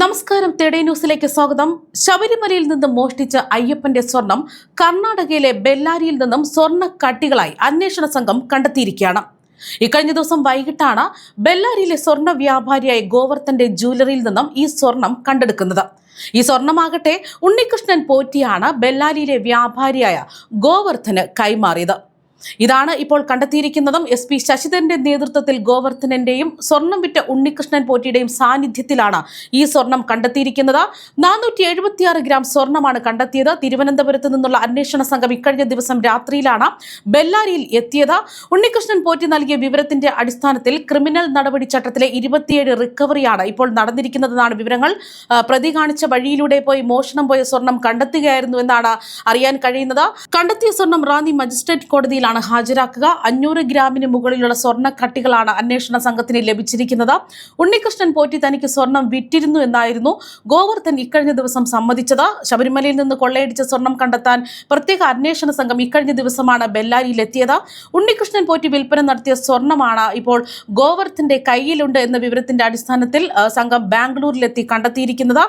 നമസ്കാരം. തെടെ ന്യൂസിലേക്ക് സ്വാഗതം. ശബരിമലയിൽ നിന്ന് മോഷ്ടിച്ച അയ്യപ്പന്റെ സ്വർണം കർണാടകയിലെ ബെല്ലാരിയിൽ നിന്നും സ്വർണ കട്ടികളായി അന്വേഷണ സംഘം കണ്ടെത്തിയിരിക്കുകയാണ്. ഇക്കഴിഞ്ഞ ദിവസം വൈകിട്ടാണ് ബെല്ലാരിയിലെ സ്വർണ വ്യാപാരിയായ ഗോവർത്തന്റെ ജ്വല്ലറിയിൽ നിന്നും ഈ സ്വർണം കണ്ടെടുക്കുന്നത്. ഈ സ്വർണമാകട്ടെ ഉണ്ണികൃഷ്ണൻ പോറ്റിയാണ് ബെല്ലാരിയിലെ വ്യാപാരിയായ ഗോവർദ്ധന് കൈമാറിയത്. ഇതാണ് ഇപ്പോൾ കണ്ടെത്തിയിരിക്കുന്നതും എസ് പി ശശിധരന്റെ നേതൃത്വത്തിൽ ഗോവർദ്ധനന്റെയും സ്വർണം വിറ്റ ഉണ്ണികൃഷ്ണൻ പോറ്റിയുടെയും സാന്നിധ്യത്തിലാണ് ഈ സ്വർണം കണ്ടെത്തിയിരിക്കുന്നത്. നാനൂറ്റി എഴുപത്തിയാറ് ഗ്രാം സ്വർണമാണ് കണ്ടെത്തിയത്. തിരുവനന്തപുരത്ത് നിന്നുള്ള അന്വേഷണ സംഘം ഇക്കഴിഞ്ഞ ദിവസം രാത്രിയിലാണ് ബെല്ലാരിയിൽ എത്തിയത്. ഉണ്ണികൃഷ്ണൻ പോറ്റി നൽകിയ വിവരത്തിന്റെ അടിസ്ഥാനത്തിൽ ക്രിമിനൽ നടപടി ചട്ടത്തിലെ ഇരുപത്തിയേഴ് റിക്കവറിയാണ് ഇപ്പോൾ നടന്നിരിക്കുന്നതെന്നാണ് വിവരങ്ങൾ. പ്രതി കാണിച്ച വഴിയിലൂടെ പോയി മോഷണം പോയ സ്വർണം കണ്ടെത്തുകയായിരുന്നു എന്നാണ് അറിയാൻ കഴിയുന്നത്. കണ്ടെത്തിയ സ്വർണം റാന്നി മജിസ്ട്രേറ്റ് കോടതിയിലാണ് ഹാജരാക്കുക. അഞ്ഞൂറ് ഗ്രാമിന് മുകളിലുള്ള സ്വർണ കട്ടികളാണ് അന്വേഷണ സംഘത്തിന് ലഭിച്ചിരിക്കുന്നത്. ഉണ്ണികൃഷ്ണൻ പോറ്റി തനിക്ക് സ്വർണം വിറ്റിരുന്നു എന്നായിരുന്നു ഗോവർദ്ധൻ ഇക്കഴിഞ്ഞ ദിവസം സമ്മതിച്ചത്. ശബരിമലയിൽ നിന്ന് കൊള്ളയടിച്ച സ്വർണം കണ്ടെത്താൻ പ്രത്യേക അന്വേഷണ സംഘം ഇക്കഴിഞ്ഞ ദിവസമാണ് ബെല്ലാരിയിൽ എത്തിയത് ഉണ്ണികൃഷ്ണൻ പോറ്റി വിൽപ്പന നടത്തിയ സ്വർണമാണ് ഇപ്പോൾ ഗോവർദ്ധന്റെ കയ്യിലുണ്ട് എന്ന വിവരത്തിന്റെ അടിസ്ഥാനത്തിൽ സംഘം ബാംഗ്ലൂരിലെത്തി കണ്ടെത്തിയിരിക്കുന്നത്.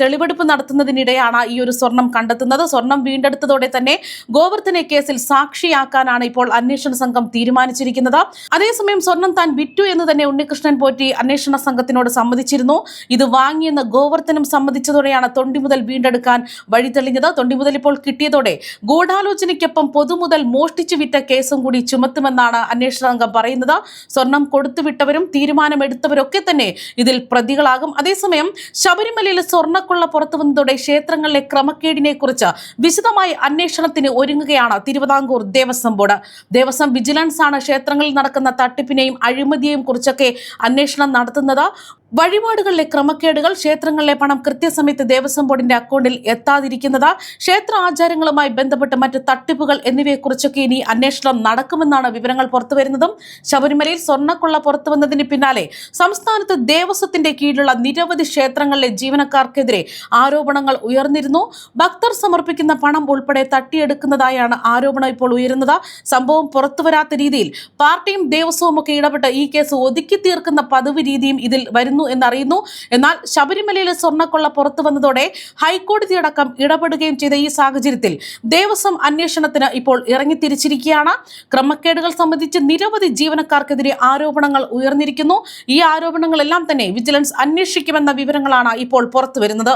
തെളിവെടുപ്പ് നടത്തുന്നതിനിടെയാണ് ഈ ഒരു സ്വർണം കണ്ടെത്തുന്നത്. സ്വർണം വീണ്ടെടുത്തതോടെ തന്നെ ഗോവർദ്ധനെ കേസിൽ സാക്ഷിയാക്കാനാണ് ഇപ്പോൾ അന്വേഷണ സംഘം തീരുമാനിച്ചിരിക്കുന്നത്. അതേസമയം സ്വർണം താൻ വിറ്റു എന്ന് തന്നെ ഉണ്ണികൃഷ്ണൻ പോറ്റി അന്വേഷണ സംഘത്തിനോട് സമ്മതിച്ചിരുന്നു. ഇത് വാങ്ങിയെന്ന് ഗോവർദ്ധനം സമ്മതിച്ചതോടെയാണ് തൊണ്ടി മുതൽ വീണ്ടെടുക്കാൻ വഴി തെളിഞ്ഞത്. തൊണ്ടി മുതൽ ഇപ്പോൾ കിട്ടിയതോടെ ഗൂഢാലോചനയ്ക്കൊപ്പം പൊതുമുതൽ മോഷ്ടിച്ചു വിറ്റ കേസും കൂടി ചുമത്തുമെന്നാണ് അന്വേഷണ സംഘം പറയുന്നത്. സ്വർണം കൊടുത്തുവിട്ടവരും തീരുമാനമെടുത്തവരൊക്കെ തന്നെ ഇതിൽ പ്രതികളാകും. അതേസമയം ശബരിമലയിൽ സ്വർണക്കൊള്ള പുറത്തു വന്നതോടെ ക്ഷേത്രങ്ങളിലെ ക്രമക്കേടിനെ കുറിച്ച് വിശദമായ അന്വേഷണത്തിന് ഒരുങ്ങുകയാണ് തിരുവിതാംകൂർ ദേവസ്വം ബോർഡ് ദേവസ്വം വിജിലൻസ് ആണ് ക്ഷേത്രങ്ങളിൽ നടക്കുന്ന തട്ടിപ്പിനെയും അഴിമതിയെയും കുറിച്ചൊക്കെ അന്വേഷണം നടത്തുന്നത്. വഴിപാടുകളിലെ ക്രമക്കേടുകൾ ക്ഷേത്രങ്ങളിലെ പണം കൃത്യസമയത്ത് ദേവസ്വം ബോർഡിന്റെ അക്കൗണ്ടിൽ എത്താതിരിക്കുന്നത് ക്ഷേത്ര ആചാരങ്ങളുമായി ബന്ധപ്പെട്ട് മറ്റ് തട്ടിപ്പുകൾ എന്നിവയെക്കുറിച്ചൊക്കെ ഇനി അന്വേഷണം നടക്കുമെന്നാണ് വിവരങ്ങൾ പുറത്തുവരുന്നതും. ശബരിമലയിൽ സ്വർണക്കൊള്ള പുറത്തുവന്നതിന് പിന്നാലെ സംസ്ഥാനത്ത് ദേവസ്വത്തിന്റെ കീഴിലുള്ള നിരവധി ക്ഷേത്രങ്ങളിലെ ജീവനക്കാർക്കെതിരെ ആരോപണങ്ങൾ ഉയർന്നിരുന്നു. ഭക്തർ സമർപ്പിക്കുന്ന പണം ഉൾപ്പെടെ തട്ടിയെടുക്കുന്നതായാണ് ആരോപണം ഇപ്പോൾ ഉയരുന്നത്. സംഭവം പുറത്തുവരാത്ത രീതിയിൽ പാർട്ടിയും ദേവസ്വവും ഒക്കെ ഇടപെട്ട് ഈ കേസ് ഒതുക്കി തീർക്കുന്ന പതിവ് രീതിയും ഇതിൽ വരുന്നു എന്നറിയുന്നു. എന്നാൽ ശബരിമലയിലെ സ്വർണക്കൊള്ള പുറത്തു വന്നതോടെ ഹൈക്കോടതിയടക്കം ഇടപെടുകയും ചെയ്ത ഈ സാഹചര്യത്തിൽ ദേവസ്വം അന്വേഷണത്തിന് ഇപ്പോൾ ഇറങ്ങിത്തിരിച്ചിരിക്കുകയാണ്. ക്രമക്കേടുകൾ സംബന്ധിച്ച് നിരവധി ജീവനക്കാർക്കെതിരെ ആരോപണങ്ങൾ ഉയർന്നിരിക്കുന്നു. ഈ ആരോപണങ്ങളെല്ലാം തന്നെ വിജിലൻസ് അന്വേഷിക്കുമെന്ന വിവരങ്ങളാണ് ഇപ്പോൾ പുറത്തുവരുന്നത്.